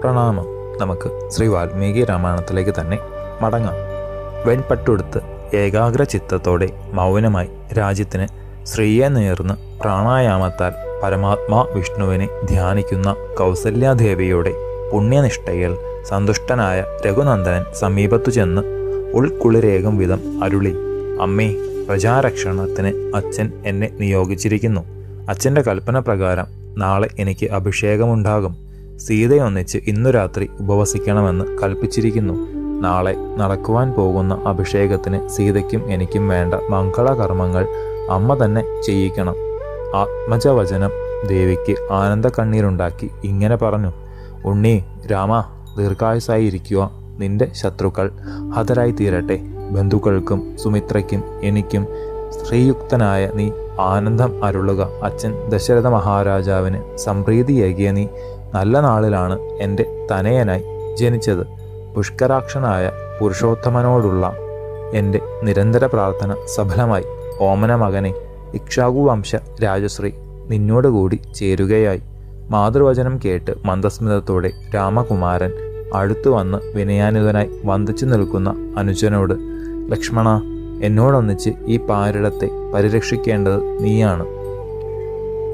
പ്രണാമം. നമുക്ക് ശ്രീ വാൽമീകി രാമായണത്തിലേക്ക് തന്നെ മടങ്ങാം. വെൺപട്ടുടുത്ത് ഏകാഗ്ര ചിത്തത്തോടെ മൗനമായി രാജ്യത്തിന് ശ്രീയെ നേർന്ന് പ്രാണായാമത്താൽ പരമാത്മാ വിഷ്ണുവിനെ ധ്യാനിക്കുന്ന കൗസല്യാദേവിയുടെ പുണ്യനിഷ്ഠയിൽ സന്തുഷ്ടനായ രഘുനന്ദനൻ സമീപത്തു ചെന്ന് ഉൾക്കുളിരേകം വിധം അരുളി അമ്മേ പ്രജാരക്ഷണത്തിന് അച്ഛൻ എന്നെ നിയോഗിച്ചിരിക്കുന്നു. അച്ഛന്റെ കൽപ്പന പ്രകാരം നാളെ എനിക്ക് അഭിഷേകമുണ്ടാകും. സീതയൊന്നിച്ച് ഇന്നു രാത്രി ഉപവസിക്കണമെന്ന് കൽപ്പിച്ചിരിക്കുന്നു. നാളെ നടക്കുവാൻ പോകുന്ന അഭിഷേകത്തിന് സീതയ്ക്കും എനിക്കും വേണ്ട മംഗളകർമ്മങ്ങൾ അമ്മ തന്നെ ചെയ്യിക്കണം. ആത്മജവചനം ദേവിക്ക് ആനന്ദ കണ്ണീരുണ്ടാക്കി ഇങ്ങനെ പറഞ്ഞു. ഉണ്ണി രാമ ദീർഘായുസായി ഇരിക്കുക നിന്റെ ശത്രുക്കൾ ഹതരായി തീരട്ടെ ബന്ധുക്കൾക്കും സുമിത്രയ്ക്കും എനിക്കും ശ്രീയുക്തനായ നീ ആനന്ദം അരുളുക. അച്ഛൻ ദശരഥ മഹാരാജാവിന് സംപ്രീതിയേകിയ നീ നല്ല നാളിലാണ് എന്റെ തനയനായി ജനിച്ചത്. പുഷ്കരാക്ഷനായ പുരുഷോത്തമനോടുള്ള എന്റെ നിരന്തര പ്രാർത്ഥന സഫലമായി. ഓമന മകനെ ഇക്ഷാകുവംശ രാജശ്രീ നിന്നോടുകൂടി ചേരുകയായി. മാതൃവചനം കേട്ട് മന്ദസ്മിതത്തോടെ രാമകുമാരൻ അടുത്തു വന്ന് വിനയാനുതനായി വന്ദിച്ചു നിൽക്കുന്ന അനുജനോട് ലക്ഷ്മണ എന്നോടൊന്നിച്ച് ഈ പാരിടത്തെ പരിരക്ഷിക്കേണ്ടത് നീയാണ്.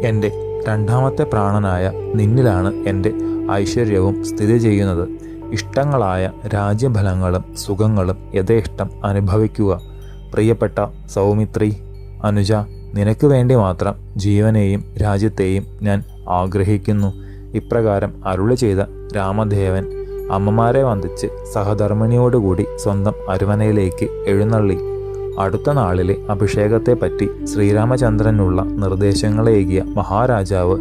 എന്റെ രണ്ടാമത്തെ പ്രാണനായ നിന്നിലാണ് എന്റെ ഐശ്വര്യവും സ്ഥിതി ചെയ്യുന്നത്. ഇഷ്ടങ്ങളായ രാജ്യഫലങ്ങളും സുഖങ്ങളും യഥേഷ്ടം അനുഭവിക്കുക. പ്രിയപ്പെട്ട സൗമിത്രി അനുജ നിനക്ക് വേണ്ടി മാത്രം ജീവനെയും രാജ്യത്തെയും ഞാൻ ആഗ്രഹിക്കുന്നു. ഇപ്രകാരം അരുളി ചെയ്ത രാമദേവൻ അമ്മമാരെ വന്ദിച്ച് സഹധർമ്മിണിയോടുകൂടി സ്വന്തം അരുവനയിലേക്ക് എഴുന്നള്ളി. അടുത്ത നാളിലെ അഭിഷേകത്തെപ്പറ്റി ശ്രീരാമചന്ദ്രനുള്ള നിർദ്ദേശങ്ങളേകിയ മഹാരാജാവ്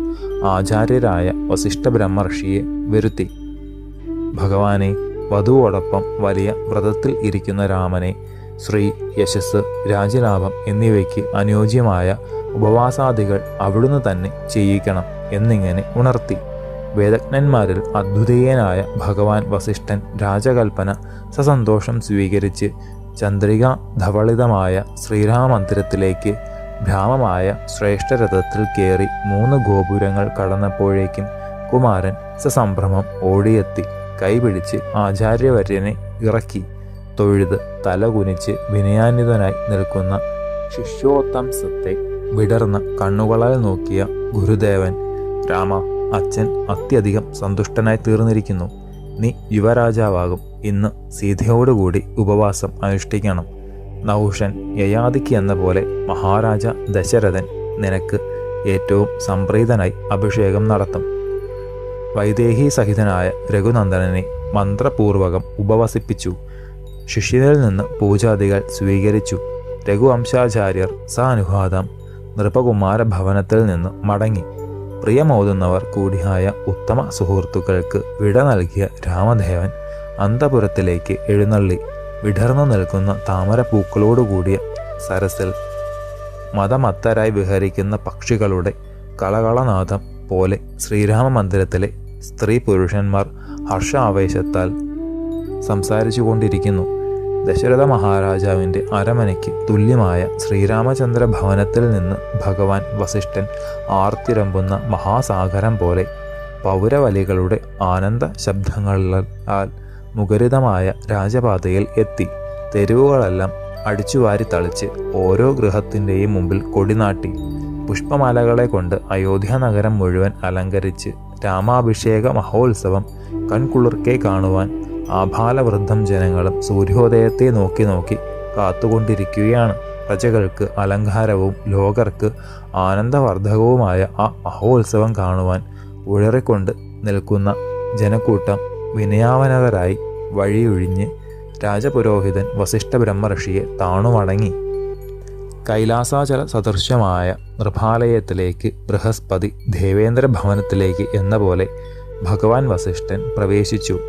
ആചാര്യരായ വസിഷ്ഠ ബ്രഹ്മർഷിയെ വരുത്തി. ഭഗവാനെ വധുവോടൊപ്പം വലിയ വ്രതത്തിൽ ഇരിക്കുന്ന രാമനെ ശ്രീ യശസ് രാജലാഭം എന്നിവയ്ക്ക് അനുയോജ്യമായ ഉപവാസാദികൾ അവിടുന്ന് തന്നെ ചെയ്യിക്കണം എന്നിങ്ങനെ ഉണർത്തി. വേദജ്ഞന്മാരിൽ അദ്വിതീയനായ ഭഗവാൻ വസിഷ്ഠൻ രാജകൽപ്പന സസന്തോഷം സ്വീകരിച്ച് ചന്ദ്രിക ധവളിതമായ ശ്രീരാമമന്ദിരത്തിലേക്ക് ഭ്രാമമായ ശ്രേഷ്ഠരഥത്തിൽ കയറി മൂന്ന് ഗോപുരങ്ങൾ കടന്നപ്പോഴേക്കും കുമാരൻ സസംഭ്രമം ഓടിയെത്തി. കൈപിടിച്ച് ആചാര്യവര്യനെ ഇറക്കി. തൊഴുത് തലകുനിച്ച് വിനയാന്വിതനായി നിൽക്കുന്ന ശിഷ്യോത്തംസത്തെ വിടർന്ന് കണ്ണുകളാൽ നോക്കിയ ഗുരുദേവൻ രാമ അച്ഛൻ അത്യധികം സന്തുഷ്ടനായി തീർന്നിരിക്കുന്നു. നീ യുവരാജാവാകും. ഇന്ന് സീതയോടുകൂടി ഉപവാസം അനുഷ്ഠിക്കണം. നൗഷൻ യയാദിക്ക് എന്ന പോലെ മഹാരാജ ദശരഥൻ നിനക്ക് ഏറ്റവും സംപ്രീതനായി അഭിഷേകം നടത്തും. വൈദേഹി സഹിതനായ രഘുനന്ദനനെ മന്ത്രപൂർവകം ഉപവസിപ്പിച്ചു. ശിഷ്യനിൽ നിന്ന് പൂജാദികൾ സ്വീകരിച്ചു. രഘുവംശാചാര്യർ സാനുഘാതം നൃപകുമാര ഭവനത്തിൽ നിന്ന് മടങ്ങി. പ്രിയമോതുന്നവർ കൂടിയായ ഉത്തമ സുഹൃത്തുക്കൾക്ക് വിട നൽകിയ രാമദേവൻ അന്തപുരത്തിലേക്ക് എഴുന്നള്ളി വിടർന്നു നിൽക്കുന്ന താമരപ്പൂക്കളോടുകൂടിയ സരസിൽ. മതമത്തരായി വിഹരിക്കുന്ന പക്ഷികളുടെ കളകളനാഥം പോലെ ശ്രീരാമ മന്ദിരത്തിലെ സ്ത്രീ പുരുഷന്മാർ ഹർഷാവേശത്താൽ സംസാരിച്ചു കൊണ്ടിരിക്കുന്നു ദശരഥ മഹാരാജാവിന്റെ അരമനയ്ക്ക് തുല്യമായ ശ്രീരാമചന്ദ്ര ഭവനത്തിൽ നിന്ന് ഭഗവാൻ വസിഷ്ഠൻ ആർത്തിരമ്പുന്ന മഹാസാഗരം പോലെ പൗരവലികളുടെ ആനന്ദ ശബ്ദങ്ങളാൽ മുഖരിതമായ രാജപാതയിൽ എത്തി. തെരുവുകളെല്ലാം അടിച്ചുവാരി തളിച്ച് ഓരോ ഗൃഹത്തിന്റെയും മുമ്പിൽ കൊടിനാട്ടി. പുഷ്പമാലകളെ കൊണ്ട് അയോധ്യ നഗരം മുഴുവൻ അലങ്കരിച്ച് രാമാഭിഷേക മഹോത്സവം കൺകുളിർക്കെ കാണുവാൻ ആഭാലവൃദ്ധം ജനങ്ങളും സൂര്യോദയത്തെ നോക്കി നോക്കി കാത്തുകൊണ്ടിരിക്കുകയാണ്. പ്രജകൾക്ക് അലങ്കാരവും ലോകർക്ക് ആനന്ദവർദ്ധകവുമായ ആ മഹോത്സവം കാണുവാൻ ഉഴറിക്കൊണ്ട് നിൽക്കുന്ന ജനക്കൂട്ടം വിനയാവനതരായി വഴിയൊഴിഞ്ഞ് രാജപുരോഹിതൻ വസിഷ്ഠ ബ്രഹ്മർഷിയെ താണുമടങ്ങി. കൈലാസാചല സദൃശ്യമായ നൃഭാലയത്തിലേക്ക് ബൃഹസ്പതി ദേവേന്ദ്ര ഭവനത്തിലേക്ക് എന്ന പോലെ ഭഗവാൻ വസിഷ്ഠൻ പ്രവേശിച്ചു.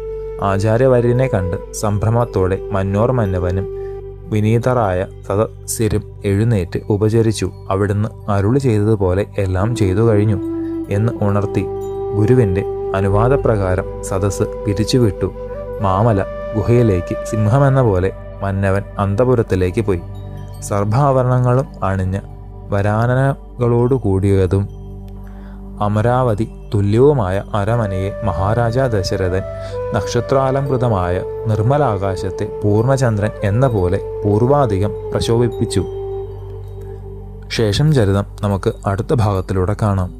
ആചാര്യവര്യനെ കണ്ട് സംഭ്രമത്തോടെ മന്നോർ മന്നവനും വിനീതരായ സദസ്സിരും എഴുന്നേറ്റ് ഉപചരിച്ചു. അവിടുന്ന് അരുളി ചെയ്തതുപോലെ എല്ലാം ചെയ്തു കഴിഞ്ഞു എന്ന് ഉണർത്തി ഗുരുവിന്റെ അനുവാദപ്രകാരം സദസ്സ് പിരിച്ചുവിട്ടു. മാമല ഗുഹയിലേക്ക് സിംഹമെന്ന പോലെ മന്നവൻ അന്തപുരത്തിലേക്ക് പോയി. സർഭാഭരണങ്ങളും അണിഞ്ഞ വരാനകളോടുകൂടിയതും അമരാവതി തുല്യവുമായ അരമനയെ മഹാരാജാ ദശരഥൻ നക്ഷത്രാലംകൃതമായ നിർമ്മലാകാശത്തെ പൂർണചന്ദ്രൻ എന്ന പോലെ പൂർവാധികം പ്രശോഭിപ്പിച്ചു. ശേഷം ചരിതം നമുക്ക് അടുത്ത ഭാഗത്തിലൂടെ കാണാം.